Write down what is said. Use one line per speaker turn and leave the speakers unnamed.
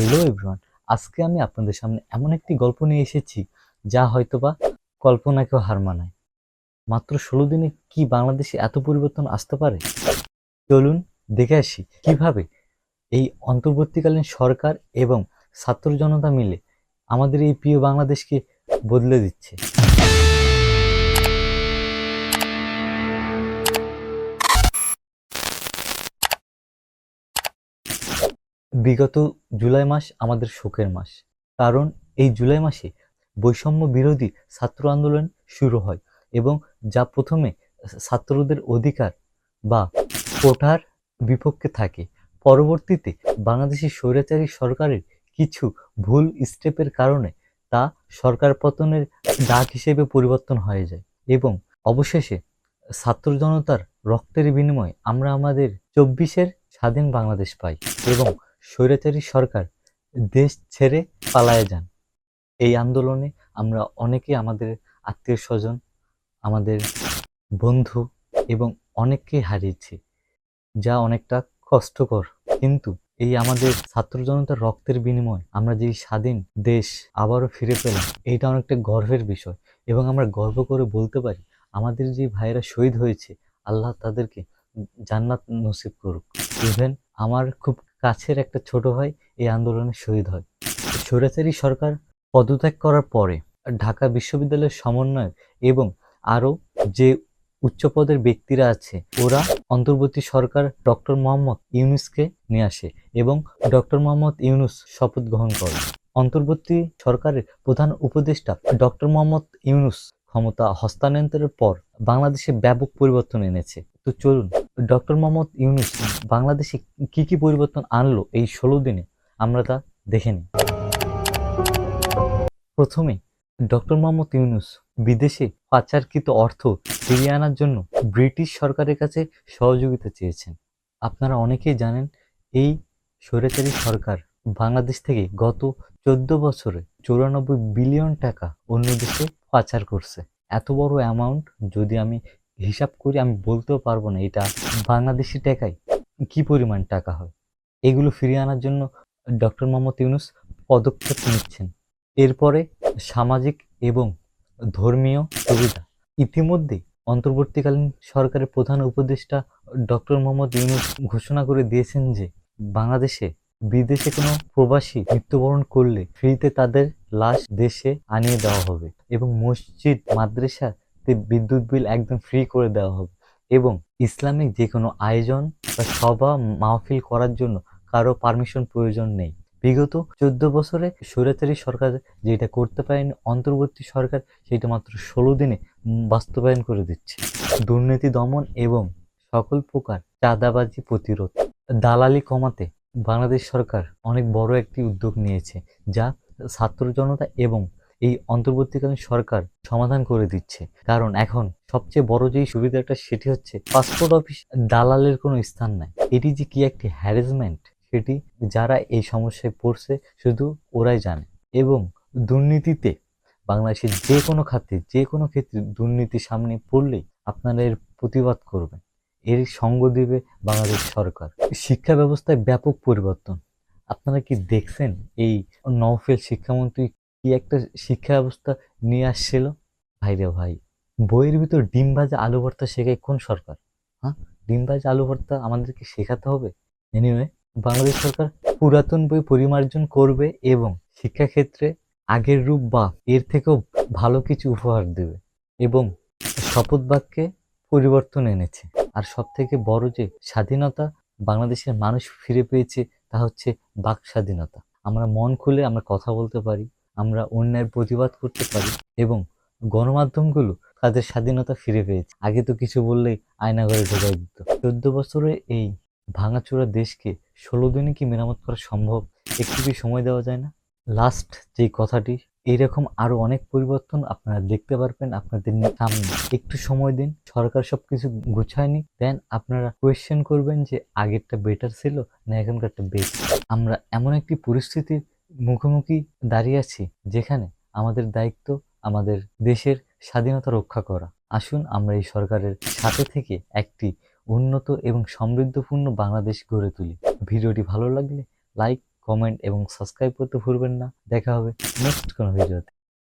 Hello everyone, আজকে আমি আপনাদের সামনে এমন একটি গল্প নিয়ে এসেছি যা হয়তোবা কল্পনাকেও হার মানায়। মাত্র ষোলো দিনে কি বাংলাদেশে এত পরিবর্তন আসতে পারে? চলুন দেখে আসি কীভাবে এই অন্তর্বর্তীকালীন সরকার এবং ছাত্র জনতা মিলে আমাদের এই প্রিয় বাংলাদেশকে বদলে দিচ্ছে। বিগত জুলাই মাস আমাদের শোকের মাস। কারণ এই জুলাই মাসে বৈষম্য বিরোধী ছাত্র আন্দোলন শুরু হয় এবং যা প্রথমে ছাত্রদের অধিকার বা কোটার বিপক্ষে থাকে। পরবর্তীতে বাংলাদেশের স্বৈরাচারী সরকারের কিছু ভুল স্টেপের কারণে তা সরকার পতনের ডাক হিসেবে পরিবর্তন হয়ে যায় এবং অবশেষে ছাত্র জনতার রক্তের বিনিময়ে আমরা আমাদের চব্বিশের স্বাধীন বাংলাদেশ পাই এবং স্বৈরাচারী সরকার দেশ ছেড়ে পালায়ে যান। এই আন্দোলনে আমরা অনেকে আমাদের আত্মীয় স্বজন আমাদের বন্ধু এবং অনেককে হারিয়েছি, যা অনেকটা কষ্টকর। কিন্তু এই আমাদের ছাত্র জনতার রক্তের বিনিময়ে আমরা যে স্বাধীন দেশ আবারও ফিরে পেলাম, এইটা অনেকটা গর্বের বিষয়। এবং আমরা গর্ব করে বলতে পারি, আমাদের যে ভাইয়েরা শহীদ হয়েছে, আল্লাহ তাদেরকে জান্নাত নসিব করুক। ইভেন আমার খুব কাছের একটা ছোট ভাই এই আন্দোলনে শহীদ হয়। স্বৈরাচারী সরকার পদত্যাগ করার পরে ঢাকা বিশ্ববিদ্যালয়ের সমন্বয় এবং আরও যে উচ্চপদের ব্যক্তিরা আছে, ওরা অন্তর্বর্তী সরকার ডক্টর মোহাম্মদ ইউনুসকে নিয়ে আসে এবং ডক্টর মোহাম্মদ ইউনুস শপথ গ্রহণ করে। অন্তর্বর্তী সরকারের প্রধান উপদেষ্টা ডক্টর মোহাম্মদ ইউনুস ক্ষমতা হস্তান্তরের পর বাংলাদেশে ব্যাপক পরিবর্তন এনেছে। তো চলুন ডক্টর মোহাম্মদ ইউনুস বাংলাদেশে কি কি পরিবর্তন আনলো এই ষোলো দিনে? আমরা তা দেখে নিই। প্রথমে, ডক্টর মোহাম্মদ ইউনুস বিদেশে পাচারকৃত অর্থ ফিরিয়ে আনার জন্য ব্রিটিশ সরকারের কাছে সহযোগিতা চেয়েছেন। আপনারা অনেকেই জানেন, এই স্বৈরাচারী সরকার বাংলাদেশ থেকে গত চোদ্দ বছরে চৌরানব্বই বিলিয়ন টাকা অন্য দেশে পাচার করছে। এত বড় অ্যামাউন্ট যদি আমি হিসাব করে আমি বলতেও পারব না এটা বাংলাদেশি টাকায় কি পরিমাণ টাকা হয়। এগুলো ফিরিয়ে আনার জন্য ডক্টর মোহাম্মদ ইউনুস পদক্ষেপ নিচ্ছেন। এরপরে সামাজিক এবং ধর্মীয় সুবিধা। ইতিমধ্যে অন্তর্বর্তীকালীন সরকারের প্রধান উপদেষ্টা ডক্টর মোহাম্মদ ইউনুস ঘোষণা করে দিয়েছেন যে, বাংলাদেশে বিদেশে কোনো প্রবাসী মৃত্যুবরণ করলে ফ্রিতে তাদের লাশ দেশে আনিয়ে দেওয়া হবে এবং মসজিদ মাদ্রাসাতে বিদ্যুৎ বিল একদম ফ্রি করে দেওয়া হবে। এবং ইসলামিক যে কোনো আয়োজন বা সভা মাহফিল করার জন্য কারও পারমিশন প্রয়োজন নেই। বিগত চোদ্দ বছরে স্বৈরাচারী সরকার যেটা করতে পারেনি, অন্তর্বর্তী সরকার সেটা মাত্র ষোলো দিনে বাস্তবায়ন করে দিচ্ছে। দুর্নীতি দমন এবং সকল প্রকার চাঁদাবাজি প্রতিরোধ। দালালি কমাতে বাংলাদেশ সরকার অনেক বড় একটি উদ্যোগ নিয়েছে, যা ছাত্র জনতা এবং এই অন্তর্বর্তীকালীন সরকার সমাধান করে দিচ্ছে। কারণ এখন সবচেয়ে বড় যেই সুবিধাটা সেটি হচ্ছে পাসপোর্ট অফিস দালালের কোনো স্থান নাই। এটি যে কি একটি হ্যারাসমেন্ট সেটি যারা এই সমস্যায় পড়ছে শুধু ওরাই জানে। এবং দুর্নীতিতে বাংলাদেশের যে কোনো খাতে, যে কোনো ক্ষেত্রে দুর্নীতি সামনে পড়লেই আপনারা এর প্রতিবাদ করবেন। এর সঙ্গ দেবে বাংলাদেশ সরকার। শিক্ষা ব্যবস্থায় ব্যাপক পরিবর্তন। আপনারা কি দেখছেন এই নওফেল শিক্ষামন্ত্রী কি একটা শিক্ষা ব্যবস্থা নিয়ে আসছিল? ভাইরে ভাই, বইয়ের ভিতর ডিম ভাজা আলু ভর্তা শেখায় কোন সরকার? হ্যাঁ? ডিম ভাজা আলু ভর্তা আমাদেরকে শেখাতে হবে? এনিওয়ে বাংলাদেশ সরকার পুরাতন বই পরিমার্জন করবে এবং শিক্ষাক্ষেত্রে আগের রূপ বা এর থেকেও ভালো কিছু উপহার দেবে এবং শপথ বাক্যে পরিবর্তন এনেছে। আর সব থেকে বড় যে স্বাধীনতা বাংলাদেশের মানুষ ফিরে পেয়েছে তা হচ্ছে বাক স্বাধীনতা। আমরা মন খুলে আমরা কথা বলতে পারি। আমরা অন্যায়ের প্রতিবাদ করতে পারি এবং গণমাধ্যমগুলো তাদের স্বাধীনতা ফিরে পেয়েছে। আগে তো কিছু বললেই আয়নাঘরে ঢোকাই দিত। চোদ্দ বছরে এই ভাঙাচোরা দেশকে ষোলো দিনে কি মেরামত করা সম্ভব? একটু কি সময় দেওয়া যায় না? লাস্ট যে কথাটি এইরকম আরও অনেক পরিবর্তন আপনারা দেখতে পারবেন আপনাদের সামনে। একটু সময় দিন, সরকার সবকিছু গুছায়নি দেন আপনারা কোয়েশ্চেন করবেন যে আগেরটা বেটার ছিল না এখনকারটা বেস্ট আমরা এমন একটি পরিস্থিতির মুখোমুখি দাঁড়িয়ে আছি যেখানে আমাদের দায়িত্ব আমাদের দেশের স্বাধীনতা রক্ষা করা। আসুন আমরা এই সরকারের সাথে থেকে একটি উন্নত এবং সমৃদ্ধপূর্ণ বাংলাদেশ গড়ে তুলি। ভিডিওটি ভালো লাগলে লাইক, কমেন্ট এবং সাবস্ক্রাইব করতে ভুলবেন না। দেখা হবে নেক্সট কোনো ভিডিওতে।